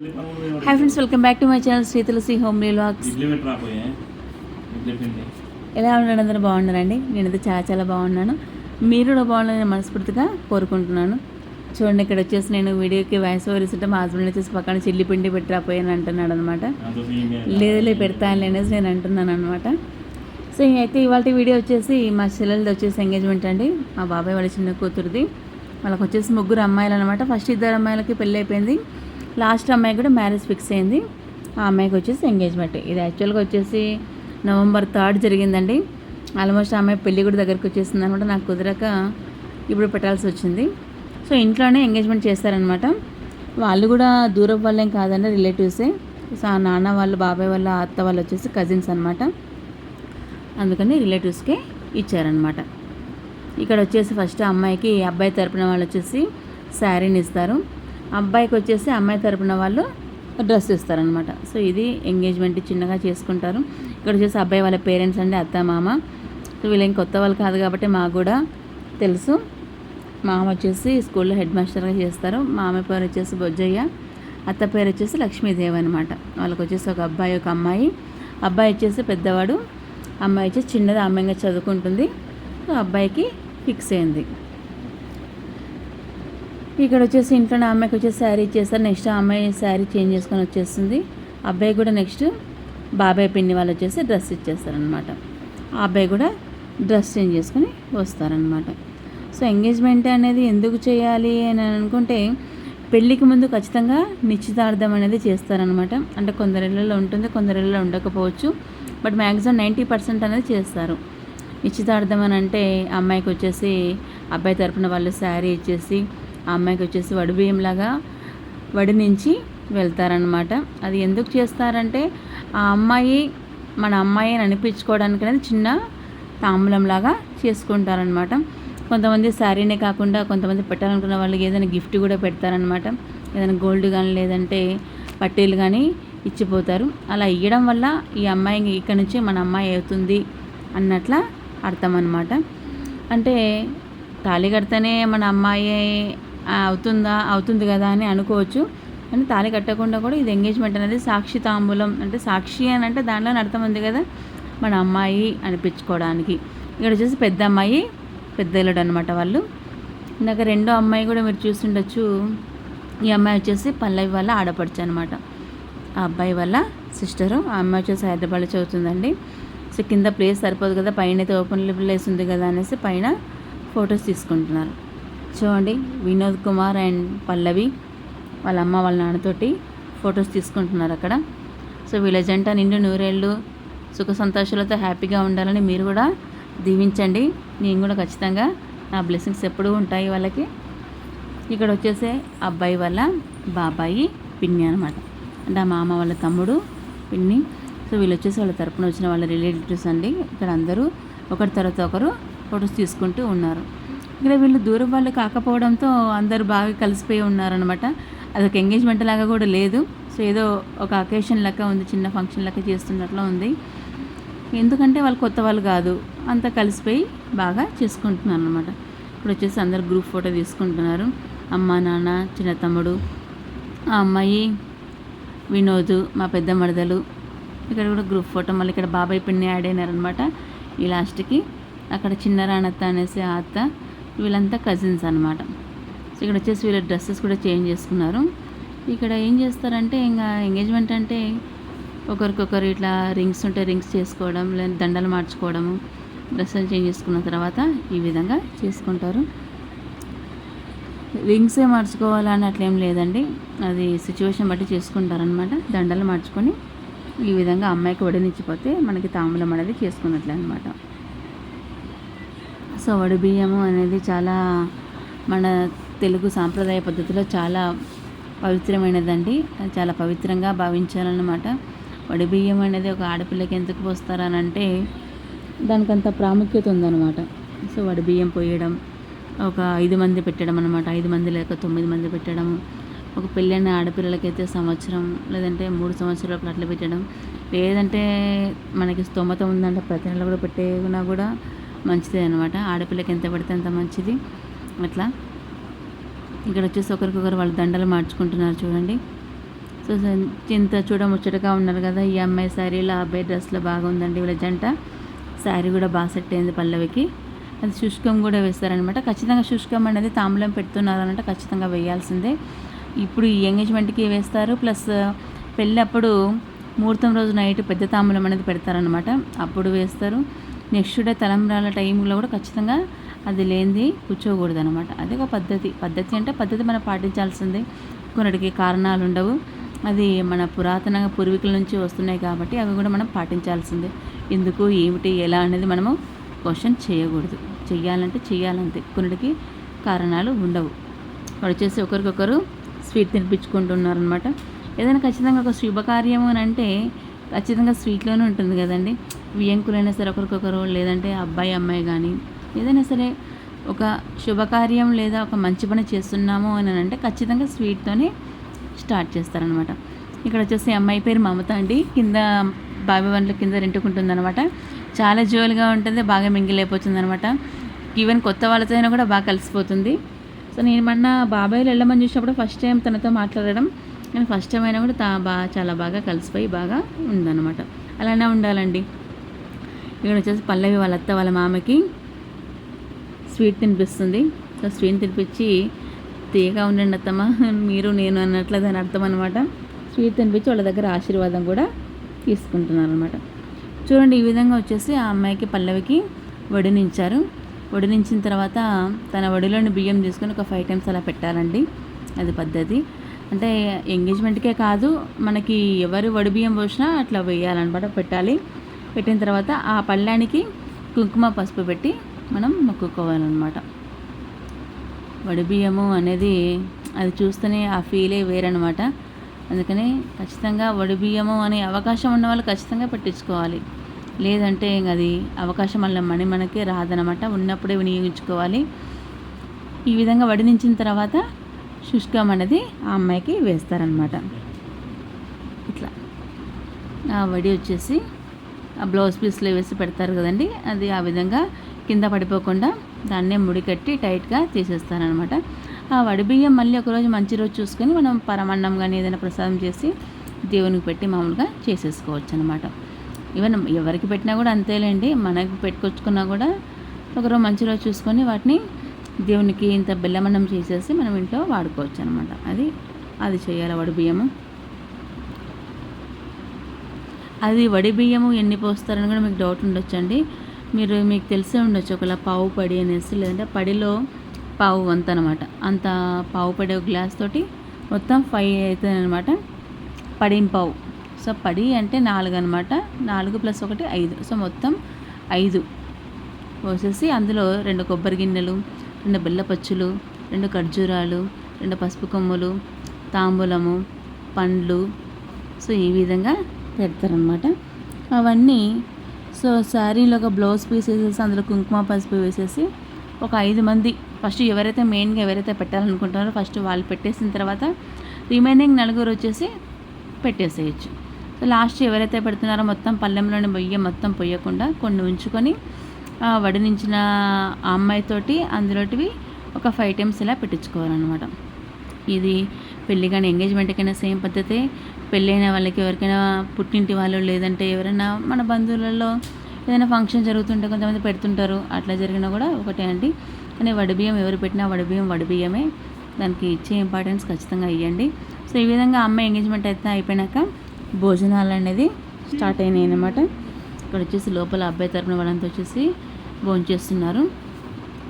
Hi friends welcome back to my channel Shri Tulasi home పిండి. ఎలా ఉన్నాడు అందరూ? బాగున్నారండి? నేనైతే చాలా చాలా బాగున్నాను. మీరు కూడా బాగున్నారని మనస్ఫూర్తిగా కోరుకుంటున్నాను. చూడండి ఇక్కడ వచ్చేసి నేను వీడియోకి వాయిస్ ఓవర్ ఇస్తుంటే మా హస్బెండ్ వచ్చేసి పక్కన చిల్లి పిండి పెట్టి రాపోయాను అంటున్నాడు అనమాట సేమియా లేదులే పెడతానులే అనేసి నేను అంటున్నాను అనమాట సో అయితే ఇవాళ వీడియో వచ్చేసి మా చెల్లెలది వచ్చేసి ఎంగేజ్మెంట్ అండి. మా బాబాయ్ వాళ్ళ చిన్న కూతురుది. వాళ్ళకి వచ్చేసి ముగ్గురు అమ్మాయిలు అనమాట ఫస్ట్ ఇద్దరు అమ్మాయిలకి పెళ్ళి అయిపోయింది. లాస్ట్ అమ్మాయి కూడా మ్యారేజ్ ఫిక్స్ అయింది. ఆ అమ్మాయికి వచ్చేసి ఎంగేజ్మెంట్ ఇది యాక్చువల్గా వచ్చేసి నవంబర్ థర్డ్ జరిగిందండి. ఆల్మోస్ట్ ఆ అమ్మాయి పెళ్ళి కూడా దగ్గరికి వచ్చేసింది అనమాట నాకు కుదరక ఇప్పుడు పెట్టాల్సి వచ్చింది. సో ఇంట్లోనే ఎంగేజ్మెంట్ చేస్తారనమాట వాళ్ళు కూడా దూరం వాళ్ళేం కాదండి రిలేటివ్సే సో ఆ నాన్న వాళ్ళు బాబాయ్ వాళ్ళ అత్త వాళ్ళు వచ్చేసి కజిన్స్ అనమాట అందుకని రిలేటివ్స్కే ఇచ్చారనమాట ఇక్కడ వచ్చేసి ఫస్ట్ అమ్మాయికి అబ్బాయి తరపున వాళ్ళు వచ్చేసి శారీని ఇస్తారు. అబ్బాయికి వచ్చేసి అమ్మాయి తరపున వాళ్ళు డ్రెస్ ఇస్తారనమాట సో ఇది ఎంగేజ్మెంట్ చిన్నగా చేసుకుంటారు. ఇక్కడ వచ్చేసి అబ్బాయి వాళ్ళ పేరెంట్స్ అండి అత్త మామ. సో వీళ్ళు కొత్త వాళ్ళు కాదు కాబట్టి మాకు కూడా తెలుసు. మామ వచ్చేసి స్కూల్లో హెడ్ మాస్టర్గా చేస్తారు. మామ పేరు వచ్చేసి బొజ్జయ్య అత్త పేరు వచ్చేసి లక్ష్మీదేవి అనమాట వాళ్ళకి వచ్చేసి ఒక అబ్బాయి ఒక అమ్మాయి. అబ్బాయి వచ్చేసి పెద్దవాడు అమ్మాయి వచ్చేసి చిన్నది అమ్మాయిగా చదువుకుంటుంది. సో అబ్బాయికి ఫిక్స్ అయింది. ఇక్కడ వచ్చేసి ఇంట్లో అమ్మాయికి వచ్చేసి శారీ ఇచ్చేస్తారు. నెక్స్ట్ అమ్మాయి శారీ చేంజ్ చేసుకొని వచ్చేస్తుంది. అబ్బాయి కూడా నెక్స్ట్ బాబాయ్ పిన్ని వాళ్ళు వచ్చేసి డ్రెస్ ఇచ్చేస్తారనమాట ఆ అబ్బాయి కూడా డ్రెస్ చేంజ్ చేసుకొని వస్తారనమాట సో ఎంగేజ్మెంట్ అనేది ఎందుకు చేయాలి అని అనుకుంటే పెళ్ళికి ముందు ఖచ్చితంగా నిశ్చితార్థం అనేది చేస్తారనమాట అంటే కొందరిళ్ళలో ఉంటుంది కొందరిళ్ళలో ఉండకపోవచ్చు. బట్ మ్యాక్సిమం నైంటీ పర్సెంట్ అనేది చేస్తారు. నిశ్చితార్థం అని అంటే అమ్మాయికి వచ్చేసి అబ్బాయి తరపున వాళ్ళు శారీ ఇచ్చేసి ఆ అమ్మాయికి వచ్చేసి వడి బియ్యంలాగా వడి నుంచి వెళ్తారనమాట అది ఎందుకు చేస్తారంటే ఆ అమ్మాయి మన అమ్మాయి అని అనిపించుకోవడానికి అనేది చిన్న తాంబూలంలాగా చేసుకుంటారనమాట కొంతమంది శారీనే కాకుండా కొంతమంది పెట్టాలనుకున్న వాళ్ళకి ఏదైనా గిఫ్ట్ కూడా పెడతారనమాట ఏదైనా గోల్డ్ కానీ లేదంటే పట్టీలు కానీ ఇచ్చిపోతారు. అలా ఇవ్వడం వల్ల ఈ అమ్మాయి ఇక్కడ నుంచి మన అమ్మాయి అవుతుంది అన్నట్ల అర్థం అనమాట అంటే తాళి కడితేనే మన అమ్మాయి అవుతుందా అవుతుంది కదా అని అనుకోవచ్చు. కానీ తాళి కట్టకుండా కూడా ఇది ఎంగేజ్మెంట్ అనేది సాక్షి తాంబూలం అంటే సాక్షి అని అంటే దాంట్లో అర్థం ఉంది కదా మన అమ్మాయి అనిపించుకోవడానికి. ఇక్కడ వచ్చేసి పెద్ద అమ్మాయి పెద్దలుడు అనమాట వాళ్ళు. ఇందాక రెండో అమ్మాయి కూడా మీరు చూస్తుండొచ్చు. ఈ అమ్మాయి వచ్చేసి పల్లవి వల్ల ఆడపడుచు అనమాట ఆ అబ్బాయి వల్ల సిస్టరు. ఆ అమ్మాయి వచ్చేసి హైదరాబాద్లో చదువుతుందండి. సో కింద ప్లేస్ సరిపోదు కదా పైన అయితే ఓపెన్ ప్లేస్ ఉంది కదా అనేసి పైన ఫొటోస్ తీసుకుంటున్నారు. చూడండి వినోద్ కుమార్ అండ్ పల్లవి వాళ్ళ అమ్మ వాళ్ళ నాన్నతోటి ఫొటోస్ తీసుకుంటున్నారు అక్కడ. సో వీళ్ళ జంట నిండు నూరేళ్ళు సుఖ సంతోషాలతో హ్యాపీగా ఉండాలని మీరు కూడా దీవించండి. నేను కూడా ఖచ్చితంగా నా బ్లెస్సింగ్స్ ఎప్పుడూ ఉంటాయి వాళ్ళకి. ఇక్కడ వచ్చేసే అబ్బాయి వాళ్ళ బాబాయి పిన్ని అనమాట అంటే ఆ మామ వాళ్ళ తమ్ముడు పిన్ని. సో వీళ్ళు వచ్చేసి వాళ్ళ తరపున వచ్చిన వాళ్ళ రిలేటివ్స్ అండి. ఇక్కడ అందరూ ఒకరి తర్వాత ఒకరు ఫొటోస్ తీసుకుంటూ ఉన్నారు. ఇక్కడ వీళ్ళు దూరం వాళ్ళు కాకపోవడంతో అందరూ బాగా కలిసిపోయి ఉన్నారనమాట అదొక ఎంగేజ్మెంట్ లాగా కూడా లేదు. సో ఏదో ఒక అకేషన్ లెక్క ఉంది చిన్న ఫంక్షన్ లెక్క చేస్తున్నట్లు ఉంది. ఎందుకంటే వాళ్ళు కొత్త వాళ్ళు కాదు. అంతా కలిసిపోయి బాగా చేసుకుంటున్నారు అనమాట ఇప్పుడు వచ్చేసి అందరు గ్రూప్ ఫోటో తీసుకుంటున్నారు. అమ్మ నాన్న చిన్న తమ్ముడు ఆ అమ్మాయి వినోద్ మా పెద్ద మరదలు. ఇక్కడ కూడా గ్రూప్ ఫోటో మళ్ళీ ఇక్కడ బాబాయ్ పిన్ని యాడ్ అయినారనమాట ఈ లాస్ట్కి అక్కడ చిన్న రాణత్త అనేసి ఆ అత్త. వీళ్ళంతా కజిన్స్ అనమాట సో ఇక్కడ వచ్చేసి వీళ్ళ డ్రెస్సెస్ కూడా చేంజ్ చేసుకున్నారు. ఇక్కడ ఏం చేస్తారంటే ఇంకా ఎంగేజ్మెంట్ అంటే ఒకరికొకరు ఇట్లా రింగ్స్ ఉంటే రింగ్స్ చేసుకోవడం లేదా దండలు మార్చుకోవడము డ్రెస్సులు చేంజ్ చేసుకున్న తర్వాత ఈ విధంగా చేసుకుంటారు. రింగ్సే మార్చుకోవాలని అట్లేం లేదండి. అది సిచ్యువేషన్ బట్టి చేసుకుంటారనమాట దండలు మార్చుకొని ఈ విధంగా అమ్మాయికి వడనిచ్చిపోతే మనకి తాంబూలం అనేది చేసుకున్నట్లే అనమాట సో వడి బియ్యము అనేది చాలా మన తెలుగు సాంప్రదాయ పద్ధతిలో చాలా పవిత్రమైనదండి. అది చాలా పవిత్రంగా భావించాలన్నమాట. వడి బియ్యం అనేది ఒక ఆడపిల్లకి ఎందుకు పోస్తారని అంటే దానికంత ప్రాముఖ్యత ఉందన్నమాట. సో వడి బియ్యం పోయడం ఒక ఐదు మంది పెట్టడం అనమాట ఐదు మంది లేక తొమ్మిది మంది పెట్టడం ఒక పెళ్ళైన ఆడపిల్లలకైతే సంవత్సరం లేదంటే మూడు సంవత్సరాలకు అట్లా పెట్టడం. లేదంటే మనకి స్తోమత ఉందంటే ప్రతి నెల కూడా పెట్టేయకున్నా కూడా మంచిదే అనమాట ఆడపిల్లకి ఎంత పడితే అంత మంచిది. అట్లా. ఇక్కడ వచ్చేసి ఒకరికొకరు వాళ్ళు దండలు మార్చుకుంటున్నారు చూడండి. సో ఇంత చూడముచ్చటగా ఉన్నారు కదా ఈ అమ్మాయి శారీలో ఆ అబ్బాయి డ్రెస్లో బాగుందండి వీళ్ళ జంట. శారీ కూడా బాగా సెట్ అయింది పల్లవికి. అది శుష్కం కూడా వేస్తారనమాట ఖచ్చితంగా శుష్కం అనేది తాంబూలం పెడుతున్నారు ఖచ్చితంగా వేయాల్సిందే. ఇప్పుడు ఈ ఎంగేజ్మెంట్కి వేస్తారు ప్లస్ పెళ్ళి అప్పుడు ముహూర్తం రోజు నైట్ పెద్ద తాంబూలం అనేది పెడతారనమాట అప్పుడు వేస్తారు. నెక్స్ట్ డే తలంబ్రాల టైంలో కూడా ఖచ్చితంగా అది లేనిది కూర్చోకూడదు అనమాట అది ఒక పద్ధతి. పద్ధతి అంటే పద్ధతి మనం పాటించాల్సిందే. కొన్నిటికి కారణాలు ఉండవు. అది మన పురాతన పూర్వీకుల నుంచి వస్తున్నాయి కాబట్టి అవి కూడా మనం పాటించాల్సిందే. ఎందుకు ఏమిటి ఎలా అనేది మనము క్వశ్చన్ చేయకూడదు. చెయ్యాలంటే చెయ్యాలంతే. కొన్నిటికి కారణాలు ఉండవు. వచ్చేసి ఒకరికొకరు స్వీట్ తినిపించుకుంటున్నారనమాట ఏదైనా ఖచ్చితంగా ఒక శుభకార్యము అని అంటే ఖచ్చితంగా స్వీట్లోనే ఉంటుంది కదండి. వియంకులైనా సరే ఒకరికొకరు లేదంటే అబ్బాయి అమ్మాయి కానీ ఏదైనా సరే ఒక శుభకార్యం లేదా ఒక మంచి పని చేస్తున్నాము అని అంటే ఖచ్చితంగా స్వీట్తోనే స్టార్ట్ చేస్తారనమాట. ఇక్కడ వచ్చేసి అమ్మాయి పేరు మమత అండి. కింద బాబీ వంటల కింద రెంటుకుంటుందనమాట. చాలా జోలుగా ఉంటుంది బాగా మింగిలైపోతుంది అనమాట ఈవెన్ కొత్త వాళ్ళతో అయినా కూడా బాగా కలిసిపోతుంది. సో నేను మొన్న బాబాయ్లు వెళ్ళమని చూసినప్పుడు ఫస్ట్ టైం తనతో మాట్లాడడం కానీ ఫస్ట్ టైం అయినా కూడా తా బాగా చాలా బాగా కలిసిపోయి బాగా ఉందన్నమాట. అలానే ఉండాలండి. ఇక్కడ వచ్చేసి పల్లవి వాళ్ళ అత్త వాళ్ళ మామకి స్వీట్ తినిపిస్తుంది. సో స్వీట్ తినిపించి తీయగా ఉండండి అత్తమ్మ. మీరు నేను అన్నట్లు దాని అర్థం అనమాట స్వీట్ తినిపించి వాళ్ళ దగ్గర ఆశీర్వాదం కూడా తీసుకుంటున్నారు అనమాట చూడండి ఈ విధంగా వచ్చేసి ఆ అమ్మాయికి పల్లవికి వడినించారు. వడినించిన తర్వాత తన వడిలోని బియ్యం తీసుకొని ఒక ఫైవ్ టైమ్స్ అలా పెట్టాలండి. అది పద్ధతి. అంటే ఎంగేజ్మెంట్కే కాదు మనకి ఎవరు వడి బియ్యం పోసినా అట్లా వేయాలన్నమాట పెట్టాలి. పెట్టిన తర్వాత ఆ పళ్ళానికి కుంకుమ పసుపు పెట్టి మనం మొక్కుకోవాలన్నమాట. వడిబియ్యము అనేది అది చూస్తేనే ఆ ఫీలే వేరనమాట అందుకని ఖచ్చితంగా వడిబియ్యము అనే అవకాశం ఉన్న వాళ్ళు ఖచ్చితంగా పెట్టించుకోవాలి. లేదంటే ఇంక అది అవకాశం వల్ల మనీ మనకి రాదనమాట ఉన్నప్పుడే వినియోగించుకోవాలి. ఈ విధంగా వడినించిన తర్వాత శుష్కం అనేది ఆ అమ్మాయికి వేస్తారనమాట ఇట్లా. ఆ వడి వచ్చేసి ఆ బ్లౌజ్ పీస్లో వేసి పెడతారు కదండి. అది ఆ విధంగా కింద పడిపోకుండా దాన్నే ముడికట్టి టైట్గా తీసేస్తారనమాట ఆ వడి బియ్యం మళ్ళీ ఒకరోజు మంచి రోజు చూసుకొని మనం పరమాన్నం కానీ ఏదైనా ప్రసాదం చేసి దేవునికి పెట్టి మామూలుగా చేసేసుకోవచ్చు అనమాట ఈవెన్ ఎవరికి పెట్టినా కూడా అంతేలేండి. మనకి పెట్టుకొచ్చుకున్నా కూడా ఒకరోజు మంచి రోజు చూసుకొని వాటిని దేవునికి ఇంత బెల్లమన్నం చేసేసి మనం ఇంట్లో వాడుకోవచ్చు అనమాట అది అది చేయాలి వడి బియ్యము. అది వడి బియ్యము ఎన్ని పోస్తారని కూడా మీకు డౌట్ ఉండొచ్చండి. మీరు మీకు తెలిసే ఉండొచ్చు. ఒకలా పావు పడి అనేసి లేదంటే పడిలో పావు వంత అనమాట అంత పావు పడి ఒక గ్లాస్ తోటి మొత్తం ఫైవ్ అవుతుంది అనమాట పడిన పావు. సో పడి అంటే నాలుగు అనమాట నాలుగు ప్లస్ ఒకటి ఐదు. సో మొత్తం ఐదు. పోసేసి అందులో రెండు కొబ్బరి గిన్నెలు రెండు బెల్లపచ్చులు రెండు ఖర్జూరాలు రెండు పసుపు కొమ్ములు తాంబూలము పండ్లు. సో ఈ విధంగా పెడతారనమాట అవన్నీ సో శారీలో ఒక బ్లౌజ్ పీస్ వేసేసి అందులో కుంకుమ పసుపు వేసేసి ఒక ఐదు మంది ఫస్ట్ ఎవరైతే మెయిన్గా ఎవరైతే పెట్టాలనుకుంటున్నారో ఫస్ట్ వాళ్ళు పెట్టేసిన తర్వాత రిమైనింగ్ నలుగురు వచ్చేసి పెట్టేసేయచ్చు. సో లాస్ట్ ఎవరైతే పెడుతున్నారో మొత్తం పళ్ళెంలోని పొయ్యి మొత్తం పొయ్యకుండా కొన్ని ఉంచుకొని వడినించిన ఆ అమ్మాయితోటి అందులోటివి ఒక ఫైవ్ టైమ్స్ ఇలా పెట్టించుకోవాలన్నమాట. ఇది పెళ్ళి కానీ ఎంగేజ్మెంట్కైనా సేమ్ పద్ధతే పెళ్ళైన వాళ్ళకి ఎవరికైనా పుట్టింటి వాళ్ళు లేదంటే ఎవరైనా మన బంధువులలో ఏదైనా ఫంక్షన్ జరుగుతుంటే కొంతమంది పెడుతుంటారు. అట్లా జరిగినా కూడా ఒకటే అండి. కానీ వడిబియ్యం ఎవరు పెట్టినా వడిబియ్యం వడిబియ్యమే దానికి ఇచ్చే ఇంపార్టెన్స్ ఖచ్చితంగా ఇవ్వండి సో ఈ విధంగా అమ్మాయి ఎంగేజ్మెంట్ అయితే అయిపోయినాక భోజనాలు అనేది స్టార్ట్ అయినాయి అనమాట ఇక్కడ వచ్చేసి లోపల అబ్బాయి తరపున వాళ్ళంతా వచ్చేసి భోంచేస్తున్నారు.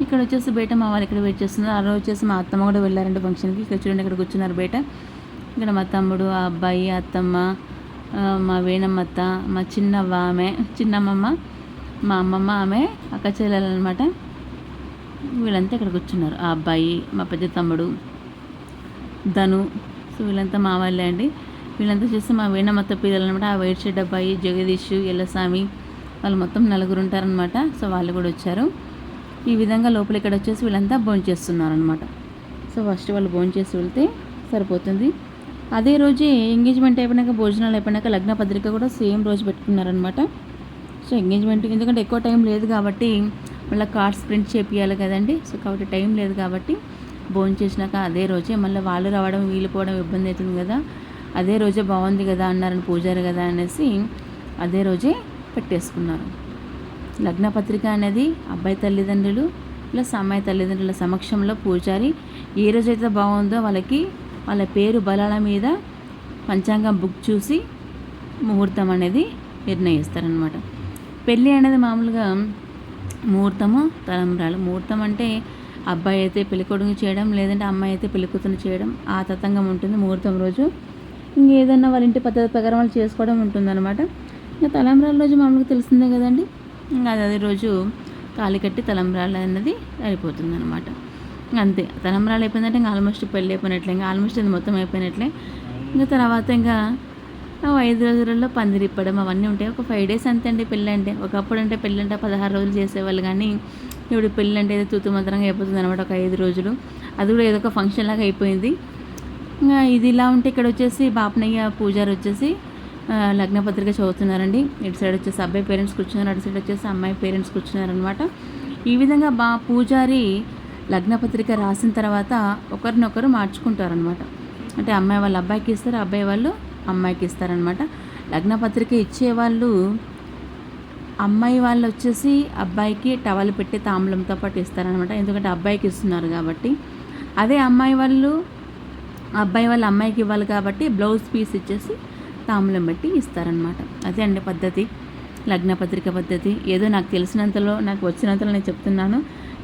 ఇక్కడ వచ్చేసి బయట మా వాళ్ళు ఇక్కడ వెయిట్ చేస్తున్నారు. ఆ రోజు వచ్చేసి మా అత్తమ్మ కూడా వెళ్ళారంటే ఫంక్షన్కి. ఇక్కడ చూడండి ఇక్కడ కూర్చున్నారు బయట. ఇక్కడ మా తమ్ముడు ఆ అబ్బాయి అత్తమ్మ మా వేణమ్మత్త మా చిన్నవ్వ ఆమె చిన్నమ్మమ్మ మా అమ్మమ్మ ఆమె అక్క చెల్లెలు అనమాట వీళ్ళంతా ఇక్కడ కూర్చున్నారు. ఆ అబ్బాయి మా పెద్ద తమ్ముడు ధను. సో వీళ్ళంతా మా వాళ్ళే అండి. వీళ్ళంతా చేస్తే మా వేణమ్మత్త పిల్లలు అనమాట ఆ వైట్ షర్ట్ అబ్బాయి జగదీష్ ఎల్లస్వామి వాళ్ళు మొత్తం నలుగురు ఉంటారనమాట సో వాళ్ళు కూడా వచ్చారు. ఈ విధంగా లోపల ఇక్కడ వచ్చేసి వీళ్ళంతా భోంచేస్తున్నారు అనమాట సో ఫస్ట్ వాళ్ళు భోంచేసి వెళ్తే సరిపోతుంది. అదే రోజే ఎంగేజ్మెంట్ అయిపోయినాక భోజనాలు అయిపోయినాక లగ్న పత్రిక కూడా సేమ్ రోజు పెట్టుకున్నారనమాట సో ఎంగేజ్మెంట్ ఎందుకంటే ఎక్కువ టైం లేదు కాబట్టి మళ్ళీ కార్డ్స్ ప్రింట్ చేపియాలి కదండి. సో కాబట్టి టైం లేదు కాబట్టి భోజనం చేసినాక అదే రోజే మళ్ళీ వాళ్ళు రావడం వీళ్ళు పోవడం ఇబ్బంది అవుతుంది కదా. అదే రోజే బాగుంది కదా అన్నారని పూజారి కదా అనేసి అదే రోజే పెట్టేసుకున్నారు. లగ్న పత్రిక అనేది అబ్బాయి తల్లిదండ్రులు ప్లస్ అమ్మాయి తల్లిదండ్రుల సమక్షంలో పూజారి. ఏ రోజైతే బాగుందో వాళ్ళకి వాళ్ళ పేరు బలాల మీద పంచాంగం బుక్ చూసి ముహూర్తం అనేది నిర్ణయిస్తారనమాట పెళ్ళి అనేది మామూలుగా ముహూర్తము తలంబ్రాలు ముహూర్తం అంటే అబ్బాయి అయితే పెళ్ళికొడుకు చేయడం లేదంటే అమ్మాయి అయితే పెళ్ళికూతురు చేయడం ఆ తతంగం ఉంటుంది ముహూర్తం రోజు. ఇంకేదన్నా వాళ్ళ ఇంటి పద్ధతి ప్రకారం వాళ్ళు చేసుకోవడం ఉంటుందన్నమాట. ఇంకా తలంబ్రాల రోజు మామూలుగా తెలిసిందే కదండి. ఇంకా అది అదే రోజు తాళి కట్టి తలంబ్రాలు అన్నది అయిపోతుంది అనమాట అంతే. తలంబ్రాలు అయిపోయిందంటే ఇంకా ఆల్మోస్ట్ పెళ్ళి అయిపోయినట్లే. ఇంకా ఆల్మోస్ట్ ఇది మొత్తం అయిపోయినట్లే. ఇంకా తర్వాత ఇంకా ఐదు రోజులలో పందిరిప్పడం అవన్నీ ఉంటాయి. ఒక ఫైవ్ డేస్ అంతే అండి పెళ్ళి అంటే ఒకప్పుడు అంటే పెళ్ళి అంటే పదహారు రోజులు చేసేవాళ్ళు కానీ ఇప్పుడు పెళ్ళి అంటే ఏదో తూతుమంత్రంగా అయిపోతుంది అనమాట ఒక ఐదు రోజులు. అది కూడా ఏదో ఒక ఫంక్షన్ లాగా అయిపోయింది. ఇంకా ఇది ఇలా ఉంటే ఇక్కడ వచ్చేసి బాపనయ్య పూజారి వచ్చేసి లగ్న పత్రిక చదువుతున్నారండి. ఇటు సైడ్ వచ్చేసి అబ్బాయి పేరెంట్స్ కూర్చున్నారు అటు సైడ్ వచ్చేసి అమ్మాయి పేరెంట్స్ కూర్చున్నారు అనమాట ఈ విధంగా బా పూజారి లగ్న పత్రిక రాసిన తర్వాత ఒకరినొకరు మార్చుకుంటారనమాట అంటే అమ్మాయి వాళ్ళు అబ్బాయికి ఇస్తారు అబ్బాయి వాళ్ళు అమ్మాయికి ఇస్తారనమాట లగ్న పత్రిక ఇచ్చేవాళ్ళు అమ్మాయి వాళ్ళు వచ్చేసి అబ్బాయికి టవల్ పెట్టి తాంబూలంతో పాటు ఇస్తారనమాట ఎందుకంటే అబ్బాయికి ఇస్తున్నారు కాబట్టి. అదే అమ్మాయి వాళ్ళు అబ్బాయి వాళ్ళ అమ్మాయికి ఇవ్వాలి కాబట్టి బ్లౌజ్ పీస్ ఇచ్చేసి తాంబూలం బట్టి ఇస్తారనమాట అదే అండి పద్ధతి. లగ్న పత్రిక పద్ధతి. ఏదో నాకు తెలిసినంతలో నాకు వచ్చినంతలో నేను చెప్తున్నాను.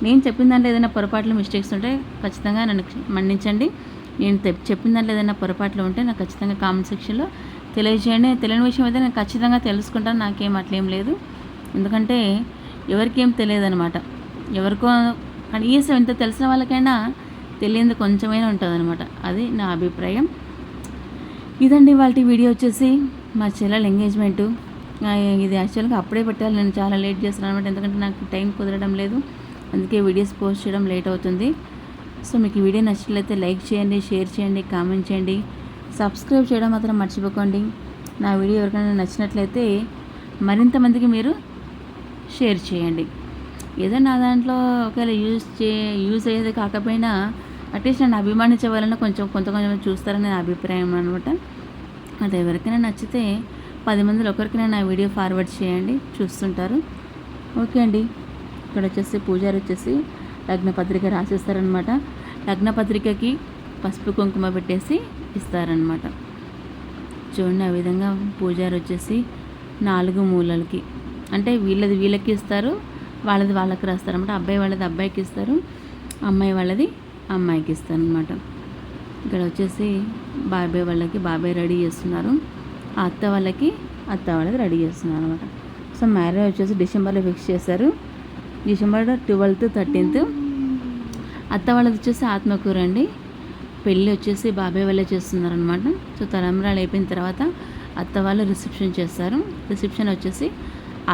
నేను చెప్పిన దాంట్లో ఏదైనా పొరపాట్లు మిస్టేక్స్ ఉంటే ఖచ్చితంగా నన్ను మన్నించండి. నేను చెప్పిన దాంట్లో ఏదైనా పొరపాట్లు ఉంటే నాకు ఖచ్చితంగా కామెంట్ సెక్షన్లో తెలియజేయండి. తెలియని విషయం అయితే నేను ఖచ్చితంగా తెలుసుకుంటాను. నాకేం అట్లేం లేదు. ఎందుకంటే ఎవరికేం తెలియదు అనమాట ఎవరికో కనీసం ఇంత తెలిసిన వాళ్ళకైనా తెలియంది కొంచెమైనా ఉంటుంది అనమాట అది నా అభిప్రాయం. ఇదండి వాళ్ళ వీడియో వచ్చేసి మా చెల్లెల ఎంగేజ్మెంటు ఇది యాక్చువల్గా అప్పుడే పెట్టాలి. నేను చాలా లేట్ చేస్తున్నాను అనమాట ఎందుకంటే నాకు టైం కుదరడం లేదు. అందుకే వీడియోస్ పోస్ట్ చేయడం లేట్ అవుతుంది. సో మీకు ఈ వీడియో నచ్చినట్లయితే లైక్ చేయండి షేర్ చేయండి కామెంట్ చేయండి. సబ్స్క్రైబ్ చేయడం మాత్రం మర్చిపోకండి. నా వీడియో ఎవరికైనా నచ్చినట్లయితే మరింత మందికి మీరు షేర్ చేయండి. ఏదో నా దాంట్లో ఒకవేళ యూజ్ చే యూజ్ అయ్యేది కాకపోయినా అట్లీస్ట్ నన్ను అభిమానించే వాళ్ళని కొంచెం కొంత కొంచెం చూస్తారని నా అభిప్రాయం అనమాట అది ఎవరికైనా నచ్చితే పది మందిలో ఒకరికైనా నా వీడియో ఫార్వర్డ్ చేయండి చూస్తుంటారు. ఓకే అండి. ఇక్కడ వచ్చేసి పూజారి వచ్చేసి లగ్న పత్రిక రాసిస్తారనమాట లగ్న పత్రికకి పసుపు కుంకుమ పెట్టేసి ఇస్తారనమాట చూడండి ఆ విధంగా పూజారి వచ్చేసి నాలుగు మూలలకి అంటే వీళ్ళది వీళ్ళకి ఇస్తారు వాళ్ళది వాళ్ళకి రాస్తారనమాట అబ్బాయి వాళ్ళది అబ్బాయికి ఇస్తారు అమ్మాయి వాళ్ళది అమ్మాయికి ఇస్తారు అనమాట ఇక్కడ వచ్చేసి బాబాయ్ వాళ్ళకి బాబాయ్ రెడీ చేస్తున్నారు. ఆ అత్త వాళ్ళకి అత్త వాళ్ళది రెడీ చేస్తున్నారు అనమాట సో మ్యారేజ్ వచ్చేసి డిసెంబర్లో ఫిక్స్ చేశారు. December twelfth thirteenth. అత్త వాళ్ళది వచ్చేసి ఆత్మకూర అండి. పెళ్ళి వచ్చేసి బాబాయ్ వాళ్ళే చేస్తున్నారు అనమాట సో తలంబ్రాలు అయిపోయిన తర్వాత అత్త వాళ్ళు రిసెప్షన్ చేస్తారు. రిసెప్షన్ వచ్చేసి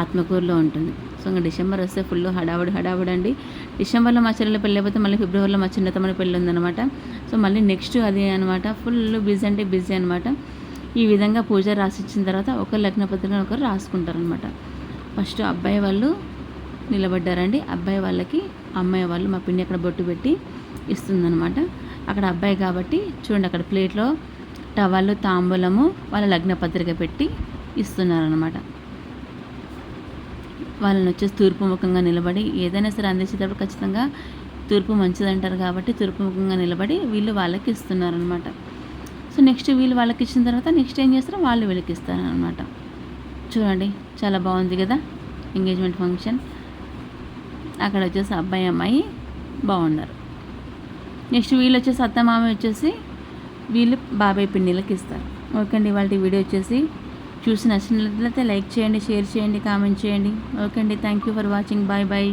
ఆత్మకూరులో ఉంటుంది. సో ఇంకా డిసెంబర్ వస్తే ఫుల్ హడావుడి హడావుడి అండి డిసెంబర్లో మా చెల్లెల పెళ్ళి అయిపోతే మళ్ళీ ఫిబ్రవరిలో మా చిన్నతమ్ముడి పెళ్ళి ఉందన్నమాట. సో మళ్ళీ నెక్స్ట్ అది అనమాట ఫుల్ బిజీ అంటే బిజీ అనమాట ఈ విధంగా పూజ రాసిచ్చిన తర్వాత ఒకరు లగ్న పత్రికను ఒకరు రాసుకుంటారనమాట ఫస్ట్ అబ్బాయి వాళ్ళు నిలబడ్డారండి. అబ్బాయి వాళ్ళకి అమ్మాయి వాళ్ళు మా పిండి అక్కడ బొట్టు పెట్టి ఇస్తుందన్నమాట. అక్కడ అబ్బాయి కాబట్టి చూడండి అక్కడ ప్లేట్లో టవల్ తాంబూలము వాళ్ళ లగ్న పత్రిక పెట్టి ఇస్తున్నారనమాట వాళ్ళని వచ్చేసి తూర్పు ముఖంగా నిలబడి ఏదైనా సరే అందించేటప్పుడు ఖచ్చితంగా తూర్పు మంచిదంటారు కాబట్టి తూర్పు ముఖంగా నిలబడి వీళ్ళు వాళ్ళకి ఇస్తున్నారనమాట సో నెక్స్ట్ వీళ్ళు వాళ్ళకి ఇచ్చిన తర్వాత నెక్స్ట్ ఏం చేస్తారో వాళ్ళు వీళ్ళకి ఇస్తారనమాట చూడండి చాలా బాగుంది కదా ఎంగేజ్మెంట్ ఫంక్షన్. అక్కడ వచ్చేసి అబ్బాయి అమ్మాయి బాగున్నారు. నెక్స్ట్ వీళ్ళు వచ్చేసి అత్తమామ వచ్చేసి వీళ్ళు బాబాయ్ పిన్నిలకి ఇస్తారు. ఓకే అండి వాళ్ళ వీడియో వచ్చేసి చూసి నచ్చినట్లయితే లైక్ చేయండి షేర్ చేయండి కామెంట్ చేయండి. ఓకే అండి. Thank you for watching bye bye